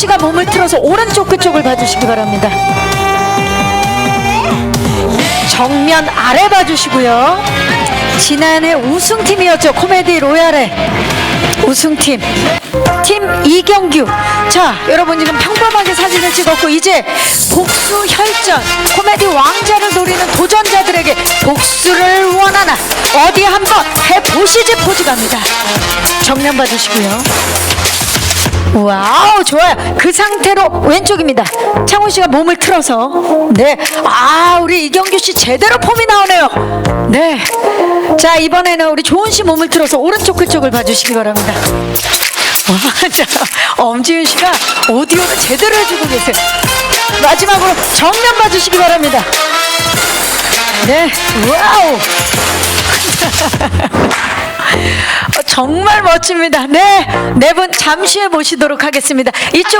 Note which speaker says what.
Speaker 1: 씨가 몸을 틀어서 오른쪽 그쪽을 봐주시기 바랍니다. 정면 아래 봐주시고요. 지난해 우승팀이었죠. 코미디 로얄의 우승팀. 팀 이경규. 자, 여러분 지금 평범하게 사진을 찍었고 이제 복수 혈전 코미디 왕자를 노리는 도전자들에게 복수를 원하나 어디 한번 해보시지 포즈 갑니다. 정면 봐주시고요. 와우 좋아요. 그 상태로 왼쪽입니다. 창훈 씨가 몸을 틀어서. 네 아 우리 이경규 씨 제대로 폼이 나오네요. 네 자 이번에는 우리 조은 씨 몸을 틀어서 오른쪽 그쪽을 봐주시기 바랍니다. 와, 자, 엄지윤 씨가 오디오를 제대로 해주고 계세요. 마지막으로 정면 봐주시기 바랍니다. 네. 와우. 어, 정말 멋집니다. 네, 네 분 잠시 후에 모시도록 하겠습니다. 이쪽